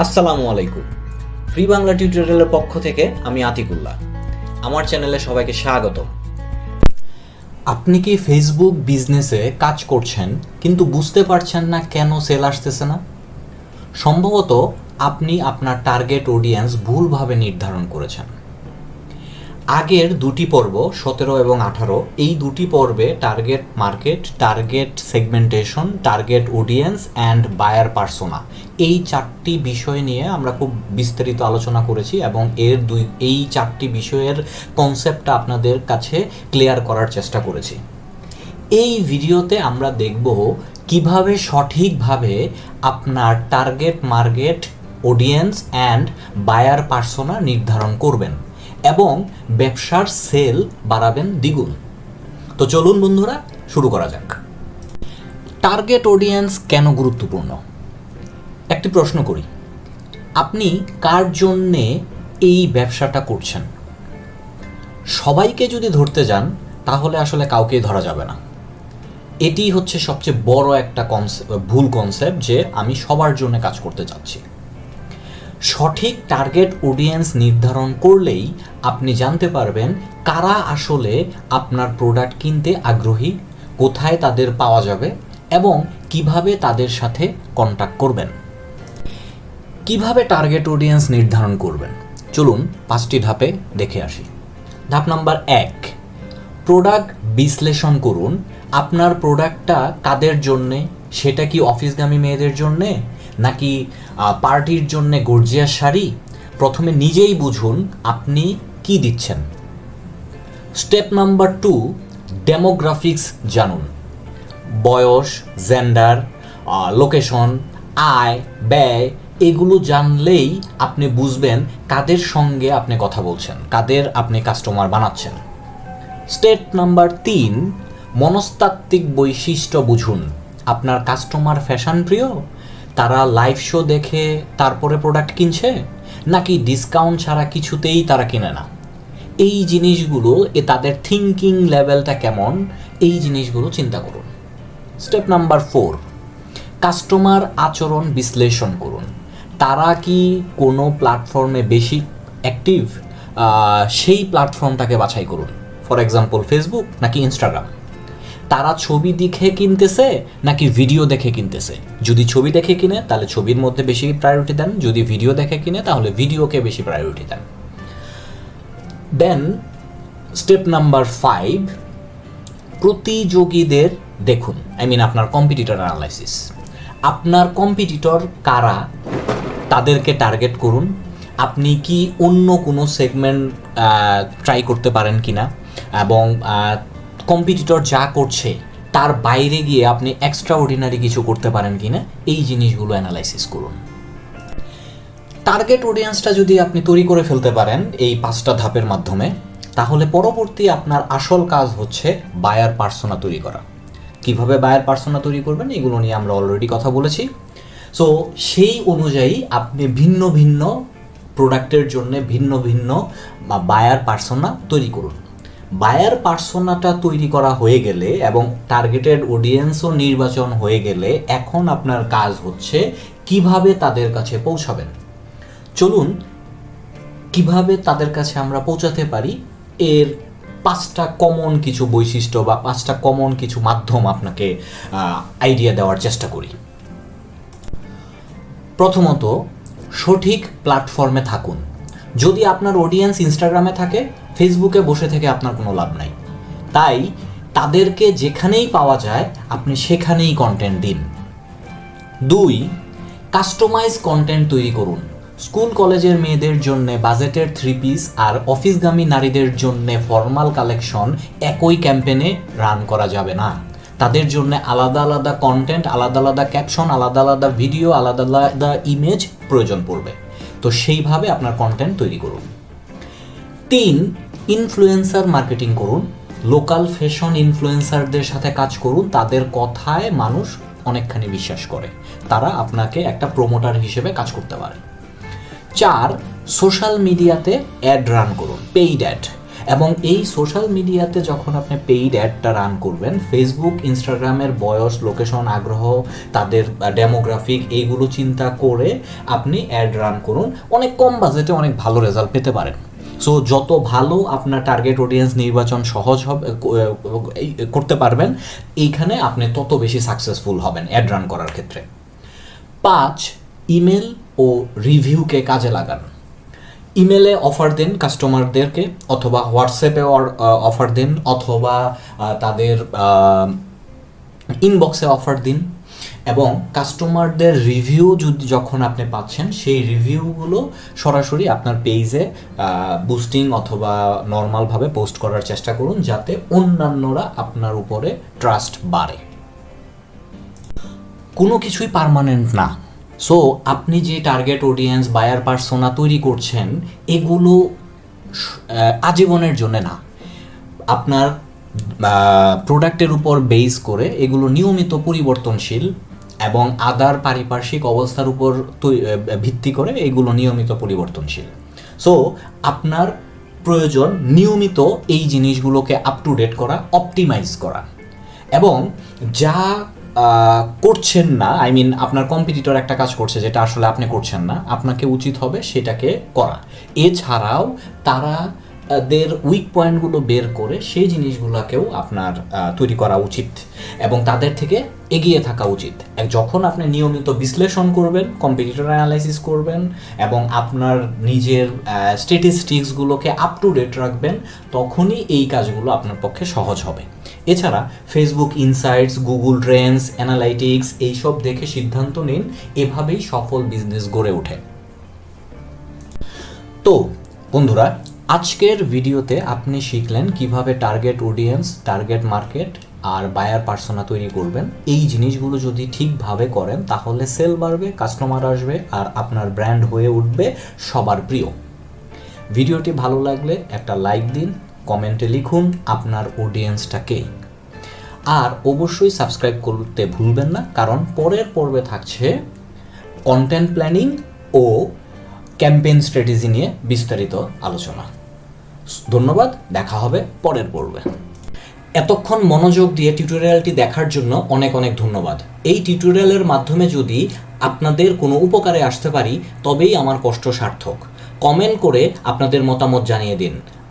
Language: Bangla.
আসসালামু আলাইকুম। ফ্রি বাংলা টিউটোরিয়ালের পক্ষ থেকে আমি আতিকুল্লাহ। আমার চ্যানেলে সবাইকে স্বাগত আপনি কি ফেসবুক বিজনেসে কাজ করছেন, কিন্তু বুঝতে পারছেন না কেন সেল আসতেছে না? সম্ভবত আপনি আপনার টার্গেট অডিয়েন্স ভুলভাবে নির্ধারণ করেছেন। আগের দুটি পর্ব, সতেরো এবং আঠারো, এই দুটি পর্বে target market target segmentation target audience and buyer persona এই চারটি বিষয় নিয়ে আমরা খুব বিস্তারিত আলোচনা করেছি এবং এর দুই, এই চারটি বিষয়ের কনসেপ্টটা আপনাদের কাছে ক্লিয়ার করার চেষ্টা করেছি। এই ভিডিওতে আমরা দেখব কীভাবে সঠিকভাবে আপনার target market audience and buyer persona নির্ধারণ করবেন। এবং ব্যবসার সেল বাড়াবেন দ্বিগুণ। তো চলুন বন্ধুরা, শুরু করা যাক। টার্গেট অডিয়েন্স কেন গুরুত্বপূর্ণ? একটি প্রশ্ন করি। আপনি কার জন্যে এই ব্যবসাটা করছেন? সবাইকে যদি ধরতে যান, তাহলে আসলে কাউকেই ধরা যাবে না। এটি হচ্ছে সবচেয়ে বড় একটা কনসেপ্ট ভুল কনসেপ্ট যে আমি সবার জন্য কাজ করতে চাচ্ছি। সঠিক টার্গেট অডিয়েন্স নির্ধারণ করলেই আপনি জানতে পারবেন কারা আসলে আপনার প্রোডাক্ট কিনতে আগ্রহী, কোথায় তাদের পাওয়া যাবে এবং কীভাবে তাদের সাথে কন্ট্যাক্ট করবেন। কীভাবে টার্গেট অডিয়েন্স নির্ধারণ করবেন? চলুন পাঁচটি ধাপে দেখে আসি। ধাপ নাম্বার এক প্রোডাক্ট বিশ্লেষণ করুন, আপনার প্রোডাক্টটা কাদের জন্যে সেটা কি অফিসগামী মেয়েদের জন্যে? নাকি পার্টির জন্যে গর্জিয়াস শাড়ি? প্রথমে নিজেই বুঝুন আপনি কি দিচ্ছেন। স্টেপ নাম্বার টু, ডেমোগ্রাফিক্স জানুন। বয়স, জেন্ডার লোকেশন, আয়, ব্যয়, এগুলো জানলেই আপনি বুঝবেন কাদের সঙ্গে আপনি কথা বলছেন, কাদের আপনি কাস্টমার বানাচ্ছেন। স্টেপ নাম্বার তিন, মনস্তাত্ত্বিক বৈশিষ্ট্য বুঝুন। আপনার কাস্টমার ফ্যাশন প্রিয়? তারা লাইভ শো দেখে তারপরে প্রোডাক্ট কিনছে? নাকি ডিসকাউন্ট ছাড়া কিছুতেই তারা কিনে না? এই জিনিসগুলো, এ তাদের থিঙ্কিং লেভেলটা কেমন? এই জিনিসগুলো চিন্তা করুন। স্টেপ নাম্বার ফোর কাস্টমার আচরণ বিশ্লেষণ করুন। তারা কি কোনো প্ল্যাটফর্মে বেশি অ্যাক্টিভ সেই প্ল্যাটফর্মটাকে বাছাই করুন। ফর এক্সাম্পল ফেসবুক নাকি ইনস্টাগ্রাম তারা ছবি দেখে কিনতেছে নাকি ভিডিও দেখে কিনতেছে? যদি ছবি দেখে কিনে, তাহলে ছবির মধ্যে বেশি প্রায়োরিটি দেন। যদি ভিডিও দেখে কিনে, তাহলে ভিডিওকে বেশি প্রায়োরিটি দেন। দেন স্টেপ নাম্বার ফাইভ প্রতিযোগীদের দেখুন। আই মিন আপনার কম্পিটিটর অ্যানালাইসিস আপনার কম্পিটিটর কারা? তাদেরকে টার্গেট করুন। আপনি কি অন্য কোনো সেগমেন্ট ট্রাই করতে পারেন কিনা? এবং কম্পিটিটর যা করছে, তার বাইরে গিয়ে আপনি এক্সট্রা অর্ডিনারি কিছু করতে পারেন কিনা, এই জিনিসগুলো অ্যানালাইসিস করুন। টার্গেট অডিয়েন্সটা যদি আপনি তৈরি করে ফেলতে পারেন এই পাঁচটা ধাপের মাধ্যমে, তাহলে পরবর্তী আপনার আসল কাজ হচ্ছে বায়ার পার্সোনা তৈরি করা। কীভাবে বায়ার পার্সোনা তৈরি করবেন, এগুলো নিয়ে আমরা অলরেডি কথা বলেছি। সো সেই অনুযায়ী আপনি ভিন্ন ভিন্ন প্রোডাক্টের জন্য ভিন্ন ভিন্ন বায়ার পার্সোনা তৈরি করুন। বায়ার পার্সোনাটা তৈরি করা হয়ে গেলে এবং টার্গেটেড অডিয়েন্সও নির্বাচন হয়ে গেলে এখন আপনার কাজ হচ্ছে কীভাবে তাদের কাছে পৌঁছাবেন। চলুন, কীভাবে তাদের কাছে আমরা পৌঁছাতে পারি এর পাঁচটা কমন কিছু বৈশিষ্ট্য বা পাঁচটা কমন কিছু মাধ্যম আপনাকে আইডিয়া দেওয়ার চেষ্টা করি। প্রথমত, সঠিক প্ল্যাটফর্মে থাকুন। যদি আপনার অডিয়েন্স ইনস্টাগ্রামে থাকে ফেসবুকে বসে থেকে আপনার কোনো লাভ নাই। তাই তাদেরকে যেখানেই পাওয়া যায়, আপনি সেখানেই কন্টেন্ট দিন। দুই কাস্টমাইজ কন্টেন্ট তৈরি করুন। স্কুল, কলেজের মেয়েদের জন্য বাজেটের থ্রি পিস আর অফিসগামী নারীদের জন্য ফর্মাল কালেকশন একই ক্যাম্পেনে রান করা যাবে না। তাদের জন্য আলাদা আলাদা কন্টেন্ট আলাদা আলাদা ক্যাপশন আলাদা আলাদা ভিডিও আলাদা আলাদা ইমেজ প্রয়োজন পড়বে। তো সেইভাবে আপনার কন্টেন্ট তৈরি করুন। তিন ইনফ্লুয়েন্সার মার্কেটিং করুন। লোকাল ফ্যাশন ইনফ্লুয়েন্সারদের সাথে কাজ করুন। তাদের কথায় মানুষ অনেকখানি বিশ্বাস করে। তারা আপনাকে একটা প্রোমোটার হিসেবে কাজ করতে পারে। চার সোশ্যাল মিডিয়াতে অ্যাড রান করুন পেইড অ্যাড এবং এই সোশ্যাল মিডিয়াতে যখন আপনি পেইড অ্যাডটা রান করবেন ফেসবুক ইনস্টাগ্রামের বয়স লোকেশন আগ্রহ, তাদের ডেমোগ্রাফিক এইগুলো চিন্তা করে আপনি অ্যাড রান করুন। অনেক কম বাজেটে অনেক ভালো রেজাল্ট পেতে পারেন। সো যত ভালো আপনার টার্গেট অডিয়েন্স নির্বাচন সহজ হবে করতে পারবেন, এইখানে আপনি তত বেশি সাকসেসফুল হবেন অ্যাড রান করার ক্ষেত্রে। পাঁচ ইমেল ও রিভিউকে কাজে লাগান। ইমেলে অফার দিন কাস্টমারদেরকে অথবা হোয়াটসঅ্যাপে অফার দিন, অথবা তাদের ইনবক্সে অফার দিন। এবং কাস্টমারদের রিভিউ যদি যখন আপনি পাচ্ছেন, সেই রিভিউগুলো সরাসরি আপনার পেজে বুস্টিং অথবা নর্মালভাবে পোস্ট করার চেষ্টা করুন, যাতে অন্যান্যরা আপনার উপরে ট্রাস্ট বাড়ে। কোনো কিছুই পার্মানেন্ট না। সো আপনি যে টার্গেট অডিয়েন্স বায়ার পার্সোনা তৈরি করছেন, এগুলো আজীবনের জন্য না। আপনার প্রোডাক্টের উপর বেস করে এগুলো নিয়মিত পরিবর্তনশীল এবং আদার পারিপার্শ্বিক অবস্থার উপর ভিত্তি করে এগুলো নিয়মিত পরিবর্তনশীল। সো আপনার প্রয়োজন নিয়মিত এই জিনিসগুলোকে আপ টু ডেট করা অপটিমাইজ করা। এবং যা করছেন না আই মিন আপনার কম্পিটিটর একটা কাজ করছে যেটা আসলে আপনি করছেন না, আপনাকে উচিত হবে সেটাকে করা। এছাড়াও তারা দের উইক পয়েন্টগুলো বের করে সেই জিনিসগুলোকেও আপনার তৈরি করা উচিত এবং তাদের থেকে এগিয়ে থাকা উচিত। যখন আপনি নিয়মিত বিশ্লেষণ করবেন কম্পিটিটর অ্যানালাইসিস করবেন এবং আপনার নিজের স্ট্যাটিস্টিক্সগুলোকে আপ টু ডেট রাখবেন, তখনই এই কাজগুলো আপনার পক্ষে সহজ হবে। এছাড়া Facebook insights Google trends analytics এইসব দেখে সিদ্ধান্ত নিন, এভাবেই সফল বিজনেস গড়ে ওঠে। তো, বন্ধুরা, আজকের ভিডিওতে আপনি শিখলেন কীভাবে টার্গেট অডিয়েন্স টার্গেট মার্কেট আর বায়ার পার্সোনা তৈরি করবেন। এই জিনিসগুলো যদি ঠিকভাবে করেন, তাহলে সেল বাড়বে কাস্টমার আসবে আর আপনার ব্র্যান্ড হয়ে উঠবে সবার প্রিয়। ভিডিওটি ভালো লাগলে একটা লাইক দিন কমেন্টে লিখুন আপনার অডিয়েন্সটাকে আর অবশ্যই সাবস্ক্রাইব করতে ভুলবেন না, কারণ পরের পর্বে থাকছে কন্টেন্ট প্ল্যানিং ও ক্যাম্পেইন স্ট্র্যাটেজি নিয়ে বিস্তারিত আলোচনা। ধন্যবাদ, দেখা হবে পরের পর্বে। এতক্ষণ মনোযোগ দিয়ে টিউটোরিয়ালটি দেখার জন্য অনেক অনেক ধন্যবাদ। এই টিউটোরিয়ালের মাধ্যমে যদি আপনাদের কোনো উপকারে আসতে পারি, তবেই আমার কষ্ট সার্থক। কমেন্ট করে আপনাদের মতামত জানিয়ে দিন।